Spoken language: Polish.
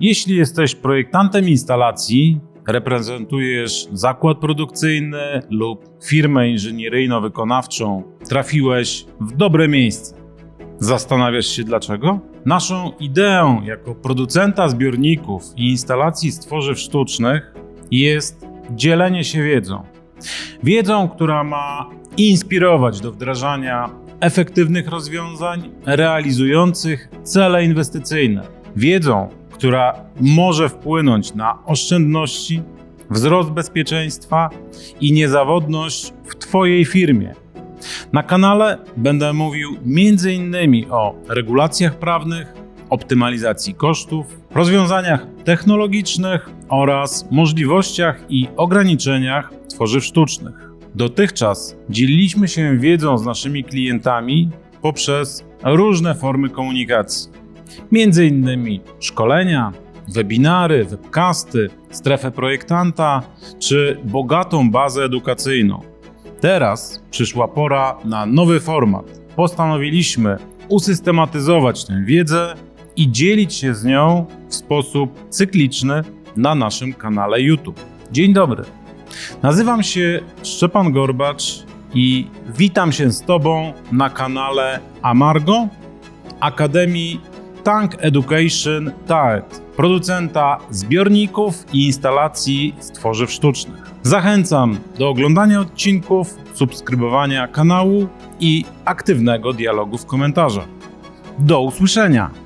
Jeśli jesteś projektantem instalacji, reprezentujesz zakład produkcyjny lub firmę inżynieryjno-wykonawczą, trafiłeś w dobre miejsce. Zastanawiasz się dlaczego? Naszą ideą jako producenta zbiorników i instalacji z tworzyw sztucznych jest dzielenie się wiedzą. Wiedzą, która ma inspirować do wdrażania efektywnych rozwiązań realizujących cele inwestycyjne. Wiedzą, która może wpłynąć na oszczędności, wzrost bezpieczeństwa i niezawodność w Twojej firmie. Na kanale będę mówił m.in. o regulacjach prawnych, optymalizacji kosztów, rozwiązaniach technologicznych oraz możliwościach i ograniczeniach tworzyw sztucznych. Dotychczas dzieliliśmy się wiedzą z naszymi klientami poprzez różne formy komunikacji, między innymi szkolenia, webinary, webcasty, strefę projektanta czy bogatą bazę edukacyjną. Teraz przyszła pora na nowy format. Postanowiliśmy usystematyzować tę wiedzę i dzielić się z nią w sposób cykliczny na naszym kanale YouTube. Dzień dobry. Nazywam się Szczepan Gorbacz i witam się z Tobą na kanale Amargo Akademii Tank Education TAET, producenta zbiorników i instalacji z tworzyw sztucznych. Zachęcam do oglądania odcinków, subskrybowania kanału i aktywnego dialogu w komentarzach. Do usłyszenia!